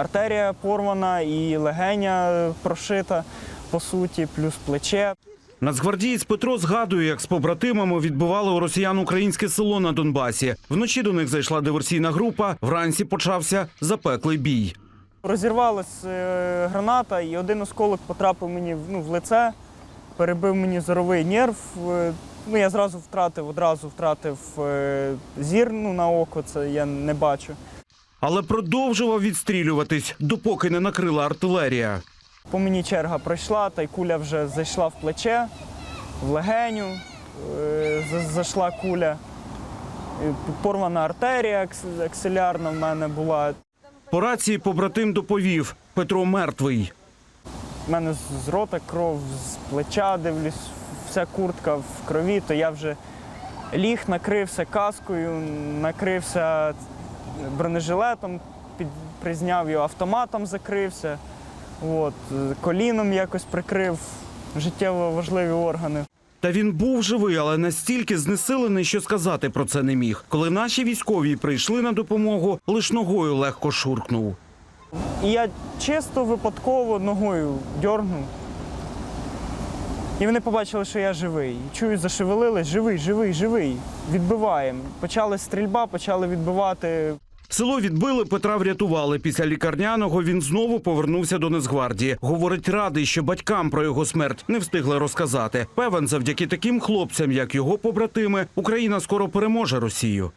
артерія порвана, і легеня е, прошита, по суті, плюс плече. Нацгвардієць Петро згадує, як з побратимами відбивали у росіян українське село на Донбасі. Вночі до них зайшла диверсійна група. Вранці почався запеклий бій. Розірвалась е, граната, і один осколок потрапив мені в- ну, в лице, перебив мені зоровий нерв. Е, Ну, я зразу втратив, одразу втратив зір ну, на око, це я не бачу. Але продовжував відстрілюватись, допоки не накрила артилерія. По мені черга пройшла, та й куля вже зайшла в плече, в легеню, е, зайшла куля. Е, Порвана артерія акс- аксилярна в мене була. По рації побратим доповів: Петро мертвий. У мене з- з рота кров, з плеча дивлюсь, вся куртка в крові, то я вже ліг, накрився каскою, накрився бронежилетом, під, призняв його автоматом, закрився. От, коліном якось прикрив життєво важливі органи. Та він був живий, але настільки знесилений, що сказати про це не міг. Коли наші військові прийшли на допомогу, лиш ногою легко шуркнув. І я чисто випадково ногою дьорнув. І вони побачили, що я живий. Чую, зашевелились, живий, живий, живий. Відбиваємо. Почали стрільба, почали відбивати. Село відбили, Петра врятували. Після лікарняного він знову повернувся до Нацгвардії. Говорить, радий, що батькам про його смерть не встигли розказати. Певен, завдяки таким хлопцям, як його побратими, Україна скоро переможе Росію.